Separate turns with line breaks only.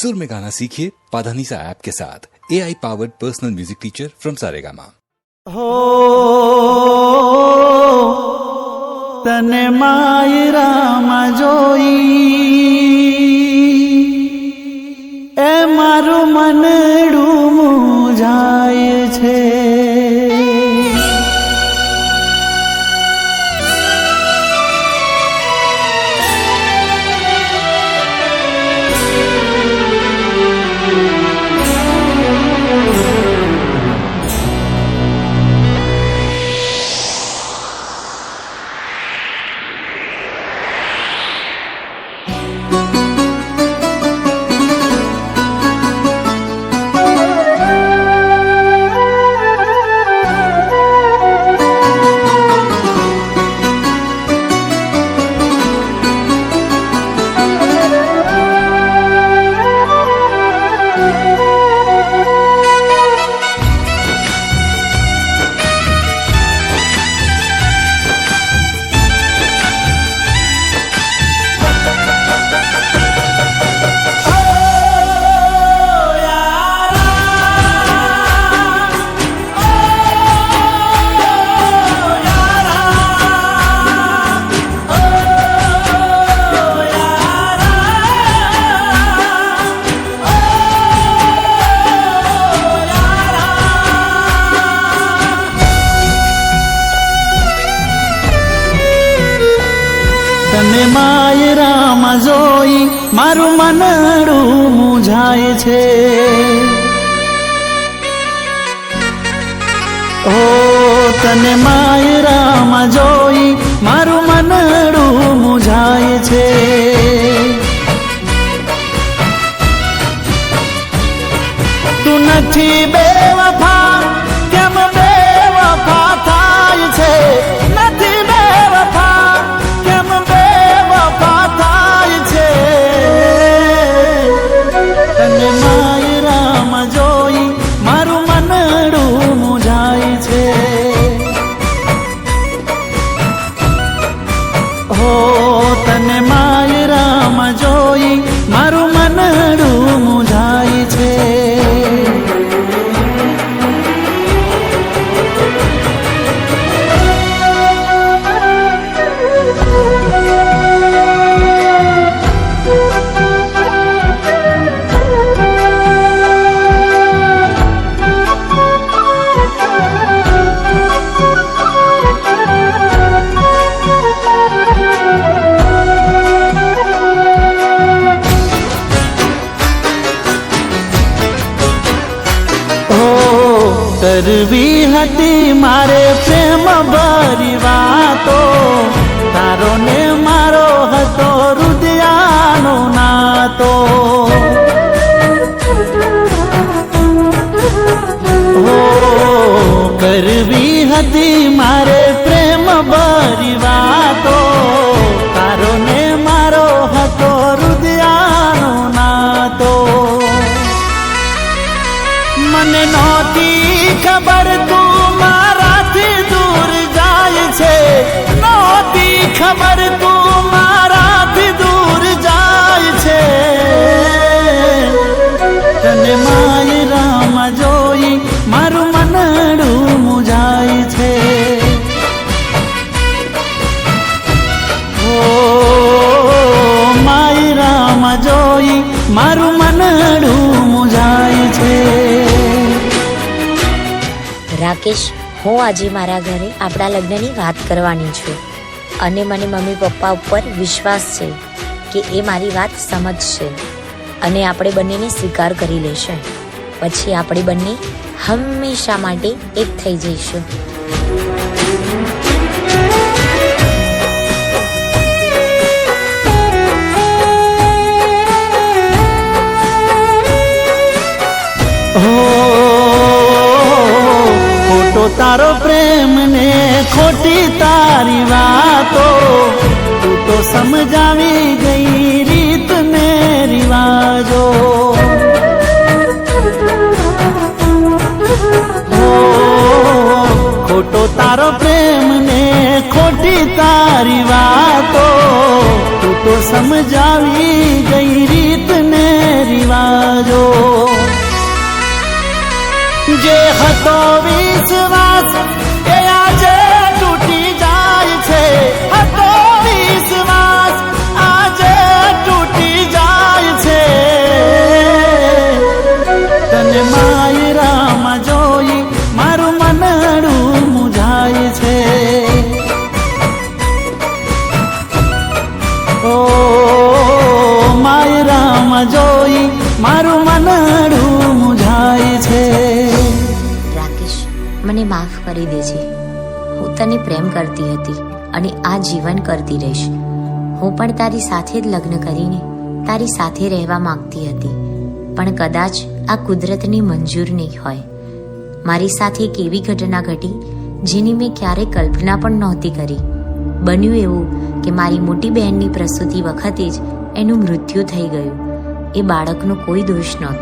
सुर में गाना सीखिए पाधानीसा ऐप के साथ। A I powered personal music teacher from Saregama
हो, तने माई राम जोई। ए मारू मन डूमू जा તને માયરામાં જોઈ મારું મનડું મૂંઝાય છે. ઓ તને માયરામાં કરવી હતી મારે પ્રેમ ભરી વાતો. તારો ને મારો હતો તને માયરામાં જોઈ મારું મનડું મૂંઝાય છે. ઓ માય રામ જોઈ મારું મનડું મૂંઝાય છે.
રાકેશ, હું આજે મારા ઘરે આપણા લગ્નની વાત કરવાની છું. અને મને મમ્મી પપ્પા ઉપર વિશ્વાસ છે કે એ મારી વાત સમજશે. અને આપણે બંનેને સ્વીકાર કરી લેશે. પછી આપણે બંને હંમેશા માટે એક થઈ જઈશું.
ખોટો તારો પ્રેમ ને ખોટી તારી વાતો, તું તો સમજાવી તારો પ્રેમ ને ખોટી તારી વાતો, તું તો સમજાવી ગઈ રીત ને રિવાજો. જે હતો વી મારું મનડું મુજાય છે.
રાકેશ, મને માફ કરી દેજે. હું તને પ્રેમ કરતી હતી અને આ જીવન કરતી રહીશ. હું પણ તારી સાથે જ લગ્ન કરીને તારી સાથે રહેવા માંગતી હતી. પણ કદાચ આ કુદરતની મંજૂર નહીં હોય. મારી સાથે એક એવી ઘટના ઘટી જેની મેં ક્યારેય કલ્પના પણ નહોતી કરી. બન્યું એવું કે મારી મોટી બહેનની પ્રસૂતિ વખતે જ એનું મૃત્યુ થઈ ગયું. એ બાળકનો કોઈ દોષ નહોતો.